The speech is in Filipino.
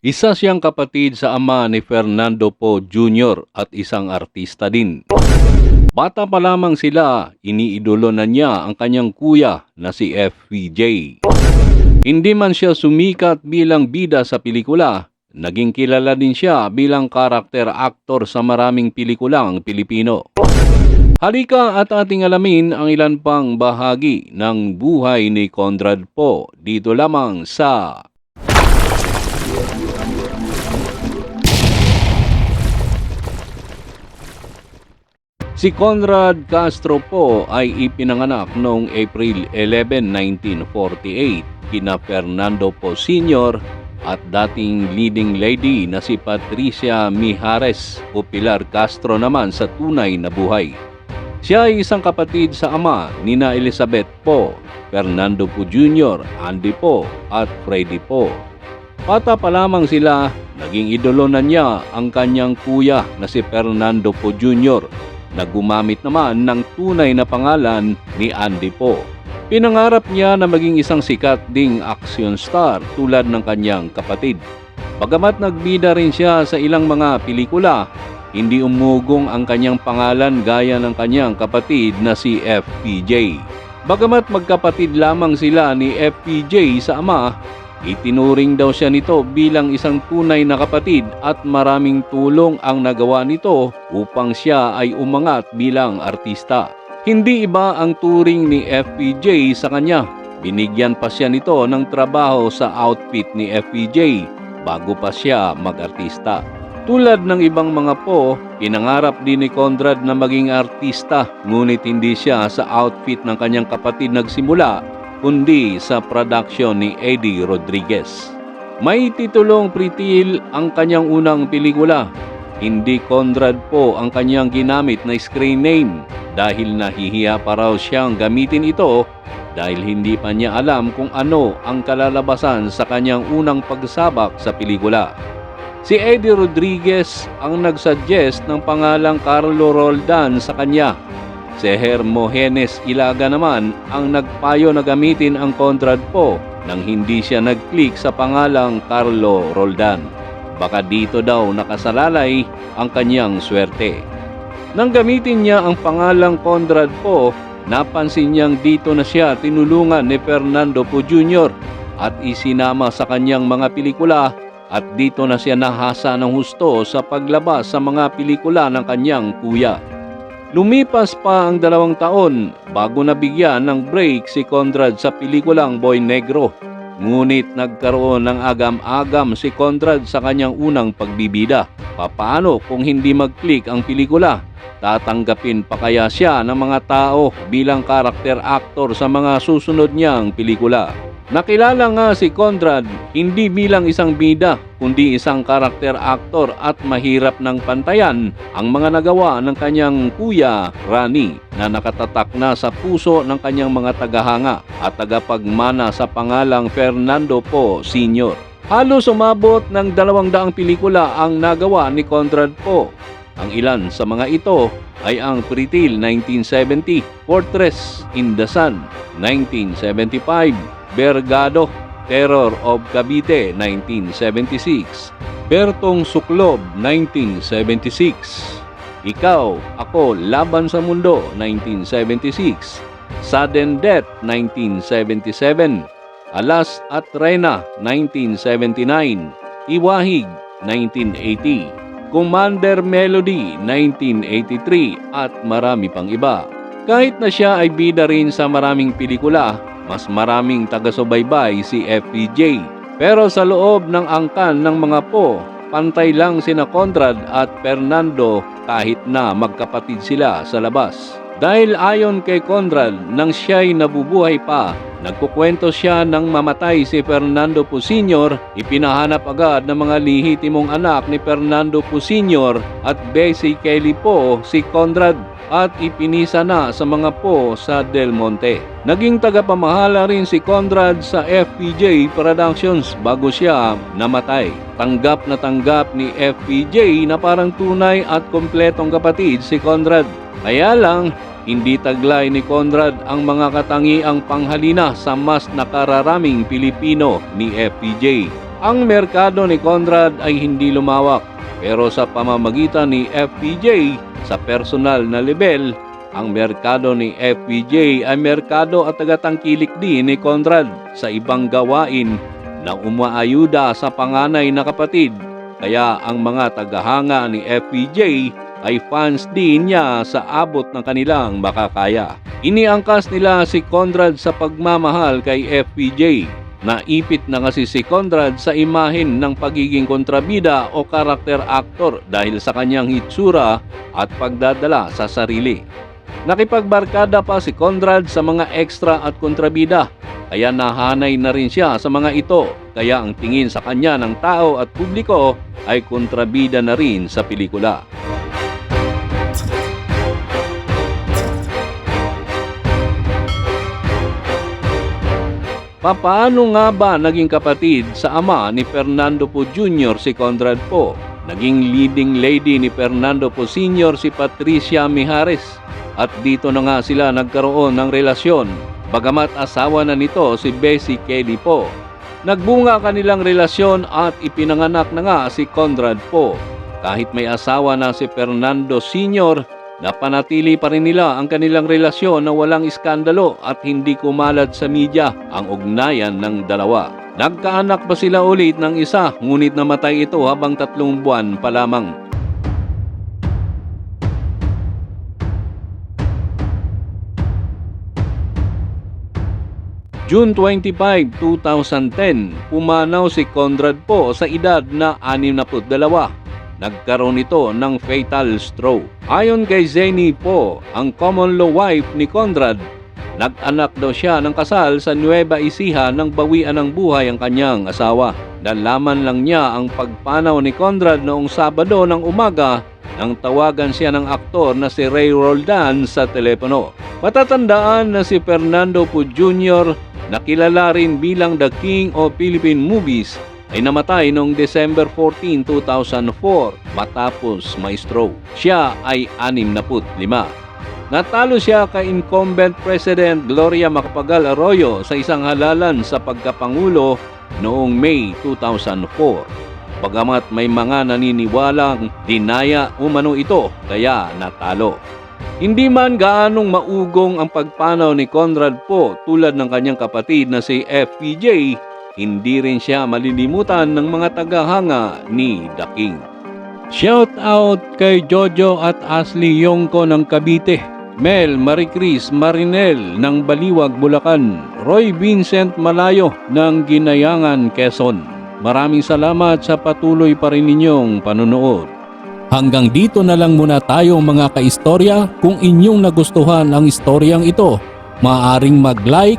Isa siyang kapatid sa ama ni Fernando Po Jr. at isang artista din. Bata pa lamang sila, iniidolo na niya ang kanyang kuya na si FPJ. Hindi man siya sumikat bilang bida sa pelikula, naging kilala din siya bilang karakter actor sa maraming pelikulang Pilipino. Halika at ating alamin ang ilan pang bahagi ng buhay ni Conrad Po dito lamang sa Si Conrad Castro po ay ipinanganak noong April 11, 1948 kina Fernando Po Sr. at dating leading lady na si Patricia Mijares o Pilar Castro naman sa tunay na buhay. Siya ay isang kapatid sa ama nina Elizabeth Po, Fernando Po Jr., Andy Po at Freddy Po. Bata pa lamang sila, naging idolo na niya ang kanyang kuya na si Fernando Po Jr. na gumamit naman ng tunay na pangalan ni Andy Po. Pinangarap niya na maging isang sikat ding action star tulad ng kanyang kapatid. Bagamat nagbida rin siya sa ilang mga pelikula, hindi umugong ang kanyang pangalan gaya ng kanyang kapatid na si FPJ. Bagamat magkapatid lamang sila ni FPJ sa ama, itinuring daw siya nito bilang isang tunay na kapatid at maraming tulong ang nagawa nito upang siya ay umangat bilang artista. Hindi iba ang turing ni FPJ sa kanya. Binigyan pa siya nito ng trabaho sa outfit ni FPJ bago pa siya mag-artista. Tulad ng ibang mga po, pinangarap din ni Conrad na maging artista ngunit hindi siya sa outfit ng kanyang kapatid nagsimula kundi sa production ni Eddie Rodriguez. May titulong Pritil ang kanyang unang pelikula. Hindi Conrad po ang kanyang ginamit na screen name dahil nahihiya pa raw siyang gamitin ito dahil hindi pa niya alam kung ano ang kalalabasan sa kanyang unang pagsabak sa pelikula. Si Eddie Rodriguez ang nagsuggest ng pangalang Carlo Roldan sa kanya. Si Hermogenes Ilaga naman ang nagpayo na gamitin ang Conrad po nang hindi siya nag-click sa pangalang Carlo Roldan. Baka dito daw nakasalalay ang kanyang swerte. Nang gamitin niya ang pangalang Conrad po, napansin niyang dito na siya tinulungan ni Fernando Po Jr. at isinama sa kanyang mga pelikula at dito na siya nahasa ng husto sa paglabas sa mga pelikula ng kanyang kuya. Lumipas pa ang dalawang taon bago nabigyan ng break si Conrad sa pelikulang Boy Negro. Ngunit nagkaroon ng agam-agam si Conrad sa kanyang unang pagbibida. Papaano kung hindi mag-click ang pelikula? Tatanggapin pa kaya siya ng mga tao bilang karakter actor sa mga susunod niyang pelikula? Nakilala nga si Conrad hindi bilang isang bida kundi isang karakter actor at mahirap ng pantayan ang mga nagawa ng kanyang kuya Rani na nakatatak na sa puso ng kanyang mga tagahanga at tagapagmana sa pangalang Fernando Po Sr. Halos umabot ng dalawang daang pelikula ang nagawa ni Conrad Po. Ang ilan sa mga ito ay ang Pritil 1970, Fortress in the Sun 1975, Bergado, Terror of Cavite 1976, Bertong Suklob 1976, Ikaw, Ako, Laban sa Mundo 1976, Sudden Death 1977, Alas at Reyna 1979, Iwahig 1980, Commander Melody 1983 at marami pang iba. Kahit na siya ay bida rin sa maraming pelikula, mas maraming taga-subaybay si FPJ. Pero sa loob ng angkan ng mga po, pantay lang sina Conrad at Fernando kahit na magkapatid sila sa labas. Dahil ayon kay Conrad, nang siya'y nabubuhay pa, nagkukwento siya nang mamatay si Fernando Sr., ipinahanap agad ng mga lihitimong anak ni Fernando Sr. at Bessie Kelly Po si Conrad at ipinisa na sa mga po sa Del Monte. Naging tagapamahala rin si Conrad sa FPJ Productions bago siya namatay. Tanggap na tanggap ni FPJ na parang tunay at kompletong kapatid si Conrad. Kaya lang, hindi taglay ni Conrad ang mga katangiang panghalina sa mas nakararaming Pilipino ni FPJ. Ang merkado ni Conrad ay hindi lumawak pero sa pamamagitan ni FPJ sa personal na level, ang merkado ni FPJ ay merkado at tagatangkilik din ni Conrad sa ibang gawain na umaayuda sa panganay na kapatid. Kaya ang mga tagahanga ni FPJ ay fans din niya sa abot ng kanilang makakaya. Iniangkas nila si Conrad sa pagmamahal kay FPJ. Naipit na kasi si Conrad sa imahin ng pagiging kontrabida o karakter actor dahil sa kanyang hitsura at pagdadala sa sarili. Nakipagbarkada pa si Conrad sa mga extra at kontrabida kaya nahanay na rin siya sa mga ito kaya ang tingin sa kanya ng tao at publiko ay kontrabida na rin sa pelikula. Papaano nga ba naging kapatid sa ama ni Fernando Po Jr. si Conrad Po? Naging leading lady ni Fernando Po Sr. si Patricia Mijares at dito na nga sila nagkaroon ng relasyon bagamat asawa na nito si Bessie Kelly Po. Nagbunga kanilang relasyon at ipinanganak na nga si Conrad Po. Kahit may asawa na si Fernando Sr., Napanatili pa rin nila ang kanilang relasyon na walang iskandalo at hindi kumalad sa media ang ugnayan ng dalawa. Nagkaanak pa sila ulit ng isa ngunit namatay ito habang tatlong buwan pa lamang. June 25, 2010, pumanaw si Conrad po sa edad na 62 nagkaroon ito ng fatal stroke. Ayon kay Zeni po, ang common law wife ni Conrad, nag-anak daw siya ng kasal sa Nueva Ecija nang bawian ng buhay ang kanyang asawa. Nalaman lang niya ang pagpanaw ni Conrad noong Sabado ng umaga nang tawagan siya ng aktor na si Ray Roldan sa telepono. Matatandaan na si Fernando Po Jr. na kilala rin bilang The King of Philippine Movies ay namatay noong December 14, 2004 matapos may stroke. Siya ay 65. Natalo siya kay incumbent President Gloria Macapagal Arroyo sa isang halalan sa pagkapangulo noong May 2004. Bagamat may mga naniniwalang dinaya umano ito kaya natalo. Hindi man gaanong maugong ang pagpanaw ni Conrad po tulad ng kanyang kapatid na si FPJ hindi rin siya malilimutan ng mga tagahanga ni The King. Shout out kay Jojo at Ashley Yongko ng Cavite, Mel Maricris Marinel ng Baliwag, Bulacan, Roy Vincent Malayo ng Ginayangan, Quezon. Maraming salamat sa patuloy pa rin ninyong panunood. Hanggang dito na lang muna tayo mga kaistorya. Kung inyong nagustuhan ang istoryang ito, maaaring mag-like,